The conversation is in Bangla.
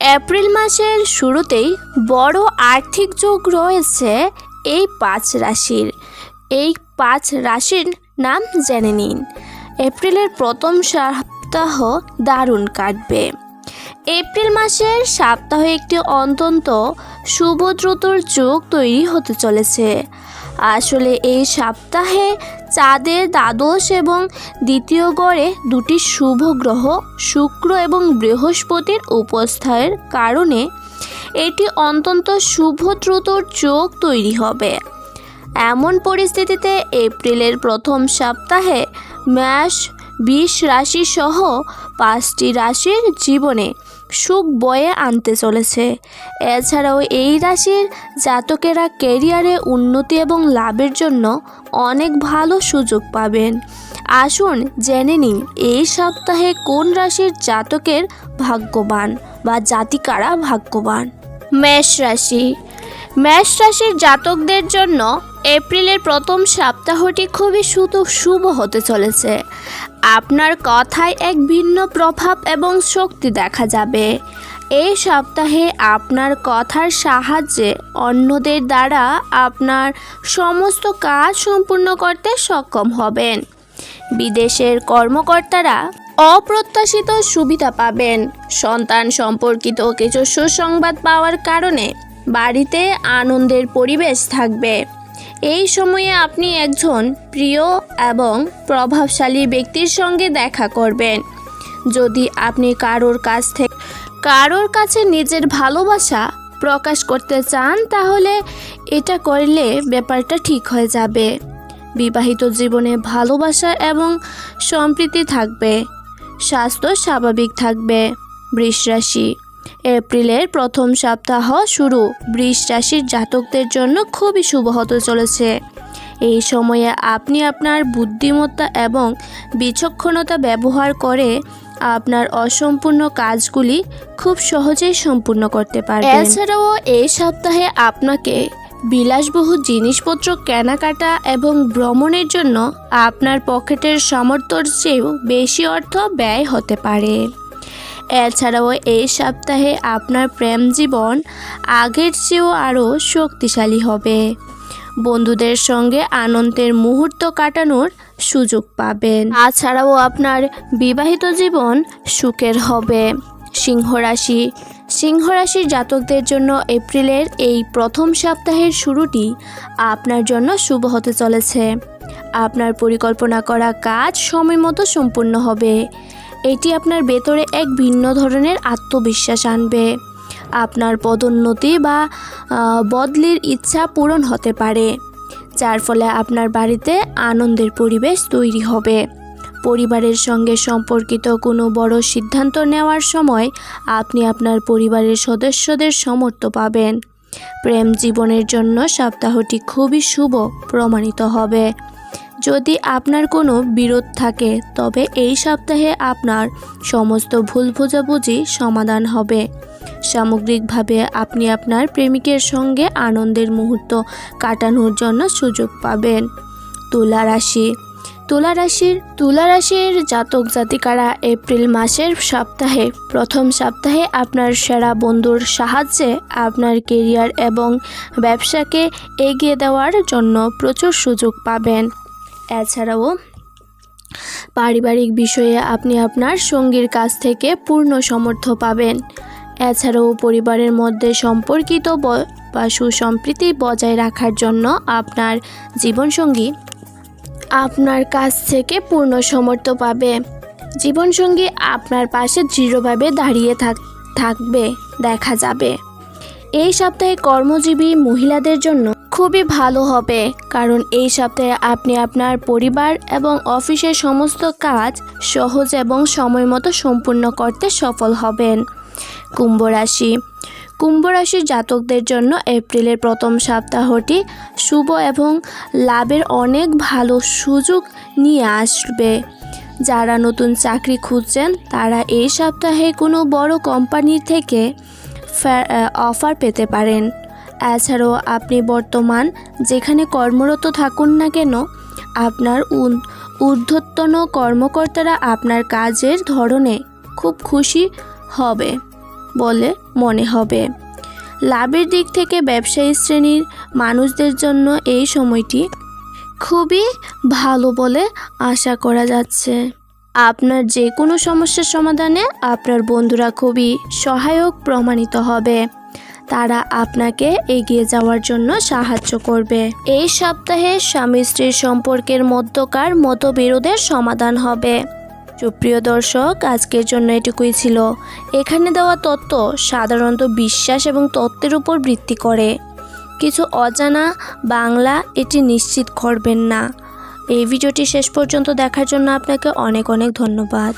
এপ্রিল মাসের শুরুতেই বড় আর্থিক যোগ রয়েছে এই পাঁচ রাশির। এই পাঁচ রাশির নাম জেনে নিন। এপ্রিলের প্রথম সপ্তাহ দারুণ কাটবে। এপ্রিল মাসের সপ্তাহে একটি অন্তত শুভ দ্রুতর যোগ তৈরি হতে চলেছে। আসলে এই সপ্তাহে চাঁদের দ্বাদশ এবং দ্বিতীয় গড়ে দুটি শুভ গ্রহ, শুক্র এবং বৃহস্পতির উপস্থায়ের কারণে এটি অত্যন্ত শুভ দ্রুতর চোখ তৈরি হবে। এমন পরিস্থিতিতে এপ্রিলের প্রথম সপ্তাহে ম্যাশ বিশ রাশি সহ পাঁচটি রাশির জীবনে সুখ বয়ে আনতে চলেছে। এছাড়াও এই রাশির জাতকেরা ক্যারিয়ারে উন্নতি এবং লাভের জন্য অনেক ভালো সুযোগ পাবেন। আসুন জেনে নিন এই সপ্তাহে কোন রাশির জাতকের ভাগ্যবান বা জাতিকারা ভাগ্যবান? মেষ রাশি। মেষ রাশির জাতকদের জন্য এপ্রিলের প্রথম সপ্তাহটি খুবই শুধু শুভ হতে চলেছে। আপনার কথায় এক ভিন্ন প্রভাব এবং শক্তি দেখা যাবে। এই সপ্তাহে আপনার কথার সাহায্যে অন্যদের দ্বারা আপনার সমস্ত কাজ সম্পূর্ণ করতে সক্ষম হবেন। বিদেশের কর্মকর্তারা অপ্রত্যাশিত সুবিধা পাবেন। সন্তান সম্পর্কিত কিছু সুসংবাদ পাওয়ার কারণে বাড়িতে আনন্দের পরিবেশ থাকবে। এই সময়ে আপনি একজন প্রিয় এবং প্রভাবশালী ব্যক্তির সঙ্গে দেখা করবেন। যদি আপনি কারোর কাছ থেকে কারোর কাছে নিজের ভালোবাসা প্রকাশ করতে চান, তাহলে এটা করলে ব্যাপারটা ঠিক হয়ে যাবে। বিবাহিত জীবনে ভালোবাসা এবং সম্প্রীতি থাকবে, স্বাস্থ্য স্বাভাবিক থাকবে। বৃষ রাশি এপ্রিলের প্রথম সপ্তাহ শুরু। বৃষ রাশির জাতকদের জন্য খুবই শুভ হতে চলেছে। এই সময়ে আপনি আপনার বুদ্ধিমত্তা এবং বিচক্ষণতা ব্যবহার করে আপনার অসম্পূর্ণ কাজগুলি খুব সহজেই সম্পূর্ণ করতে পারবেন। এছাড়াও এই সপ্তাহে আপনাকে বিলাসবহুল জিনিসপত্র কেনাকাটা এবং ভ্রমণের জন্য আপনার পকেটের সামর্থ্যর চেয়েও বেশি অর্থ ব্যয় হতে পারে। এছাড়াও এই সপ্তাহে আপনার প্রেম জীবন আগের চেয়েও আরও শক্তিশালী হবে। বন্ধুদের সঙ্গে আনন্দের মুহূর্ত কাটানোর সুযোগ পাবেন। তাছাড়াও আপনার বিবাহিত জীবন সুখের হবে। সিংহ রাশি। সিংহ রাশির জাতকদের জন্য এপ্রিলের এই প্রথম সপ্তাহের শুরুটি আপনার জন্য শুভ হতে চলেছে। আপনার পরিকল্পনা করা কাজ সময় মতো সম্পূর্ণ হবে। এটি আপনার ভেতরে এক ভিন্ন ধরনের আত্মবিশ্বাস আনবে। আপনার পদোন্নতি বা বদলির ইচ্ছা পূরণ হতে পারে, যার ফলে আপনার বাড়িতে আনন্দের পরিবেশ তৈরি হবে। পরিবারের সঙ্গে সম্পর্কিত কোনো বড় সিদ্ধান্ত নেওয়ার সময় আপনি আপনার পরিবারের সদস্যদের সমর্থ পাবেন। প্রেম জীবনের জন্য সপ্তাহটি খুবই শুভ, প্রমাণিত হবে। যদি আপনার কোনো বিরোধ থাকে, তবে এই সপ্তাহে আপনার সমস্ত ভুল বোঝাবুঝি সমাধান হবে। সামগ্রিকভাবে আপনি আপনার প্রেমিকের সঙ্গে আনন্দের মুহূর্ত কাটানোর জন্য সুযোগ পাবেন। তুলা রাশি। তুলা রাশির তুলা রাশির জাতক জাতিকারা এপ্রিল মাসের সপ্তাহে, প্রথম সপ্তাহে আপনার সেরা বন্ধুর সাহায্যে আপনার কেরিয়ার এবং ব্যবসাকে এগিয়ে দেওয়ার জন্য প্রচুর সুযোগ পাবেন। এছাড়াও পারিবারিক বিষয়ে আপনি আপনার সঙ্গীর কাছ থেকে পূর্ণ সমর্থ পাবেন। এছাড়াও পরিবারের মধ্যে সম্পর্কিত ব- সুসম্প্রীতি বজায় রাখার জন্য আপনার জীবনসঙ্গী আপনার কাছ থেকে পূর্ণ সমর্থ পাবে। জীবনসঙ্গী আপনার পাশে দৃঢ়ভাবে দাঁড়িয়ে থাক, থাকবে, দেখা যাবে। এই সপ্তাহে কর্মজীবী মহিলাদের জন্য খুবই ভালো হবে। কারণ এই সপ্তাহে আপনি আপনার পরিবার এবং অফিসের সমস্ত কাজ সহজ এবং সময় মতো সম্পূর্ণ করতে সফল হবেন। কুম্ভ রাশি। কুম্ভ রাশির জাতকদের জন্য এপ্রিলের প্রথম সপ্তাহটি শুভ এবং লাভের অনেক ভালো সুযোগ নিয়ে আসবে। যারা নতুন চাকরি খুঁজছেন, তারা এই সপ্তাহে কোনো বড় কোম্পানির থেকে অফার পেতে পারেন। এছাড়াও আপনি বর্তমান যেখানে কর্মরত থাকুন না কেন, আপনার ঊর্ধ্বতন কর্মকর্তারা আপনার কাজের ধরনে খুব খুশি হবে বলে মনে হবে। লাভের দিক থেকে ব্যবসায়ী শ্রেণির মানুষদের জন্য এই সময়টি খুবই ভালো বলে আশা করা যাচ্ছে। আপনার যে কোনো সমস্যার সমাধানে আপনার বন্ধুরা খুবই সহায়ক প্রমাণিত হবে। তারা আপনাকে এগিয়ে যাওয়ার জন্য সাহায্য করবে। এই সপ্তাহে স্বামী স্ত্রীর সম্পর্কের মধ্যকার মতবিরোধের সমাধান হবে। সুপ্রিয় দর্শক, আজকের জন্য এটুকুই ছিল। এখানে দেওয়া তত্ত্ব সাধারণত বিশ্বাস এবং তত্ত্বের উপর ভিত্তি করে। কিছু অজানা বাংলা এটি নিশ্চিত করবেন না। এই ভিডিওটি শেষ পর্যন্ত দেখার জন্য আপনাকে অনেক অনেক ধন্যবাদ।